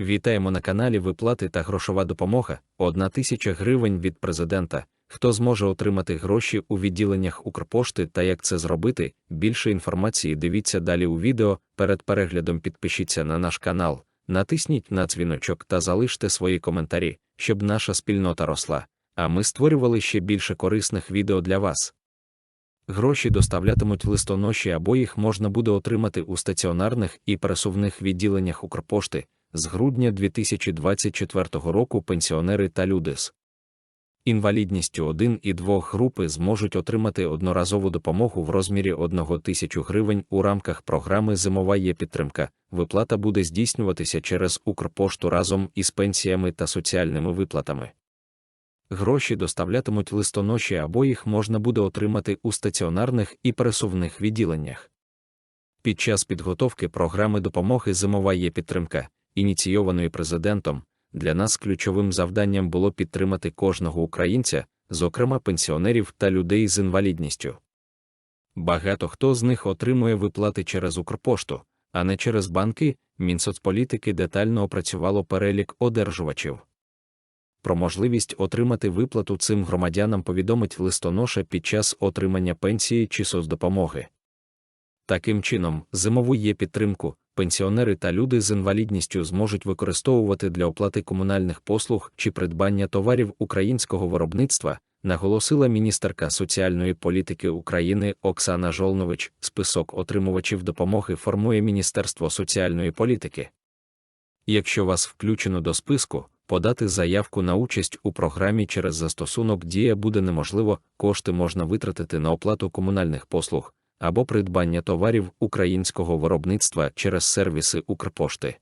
Вітаємо на каналі Виплати та грошова допомога. Одна тисяча гривень від президента. Хто зможе отримати гроші у відділеннях Укрпошти та як це зробити? Більше інформації дивіться далі у відео. Перед переглядом підпишіться на наш канал, натисніть на дзвіночок та залиште свої коментарі, щоб наша спільнота росла. А ми створювали ще більше корисних відео для вас. Гроші доставлятимуть листоноші або їх можна буде отримати у стаціонарних і пересувних відділеннях Укрпошти з грудня 2024 року пенсіонери та люди з інвалідністю 1 і 2 групи зможуть отримати одноразову допомогу в розмірі 1 тисячу гривень у рамках програми Зимова є підтримка. Виплата буде здійснюватися через Укрпошту разом із пенсіями та соціальними виплатами. Гроші доставлятимуть листоноші або їх можна буде отримати у стаціонарних і пересувних відділеннях. Під час підготовки програми допомоги Зимова є підтримка, ініційованої президентом, для нас ключовим завданням було підтримати кожного українця, зокрема пенсіонерів та людей з інвалідністю. Багато хто з них отримує виплати через Укрпошту, а не через банки. Мінсоцполітики детально опрацювало перелік одержувачів. Про можливість отримати виплату цим громадянам повідомить листоноша під час отримання пенсії чи соцдопомоги. Таким чином, зимову є підтримку, пенсіонери та люди з інвалідністю зможуть використовувати для оплати комунальних послуг чи придбання товарів українського виробництва, наголосила міністерка соціальної політики України Оксана Жолнович. Список отримувачів допомоги формує Міністерство соціальної політики. Якщо вас включено до списку, подати заявку на участь у програмі через застосунок Дія буде неможливо, кошти можна витратити на оплату комунальних послуг або придбання товарів українського виробництва через сервіси Укрпошти.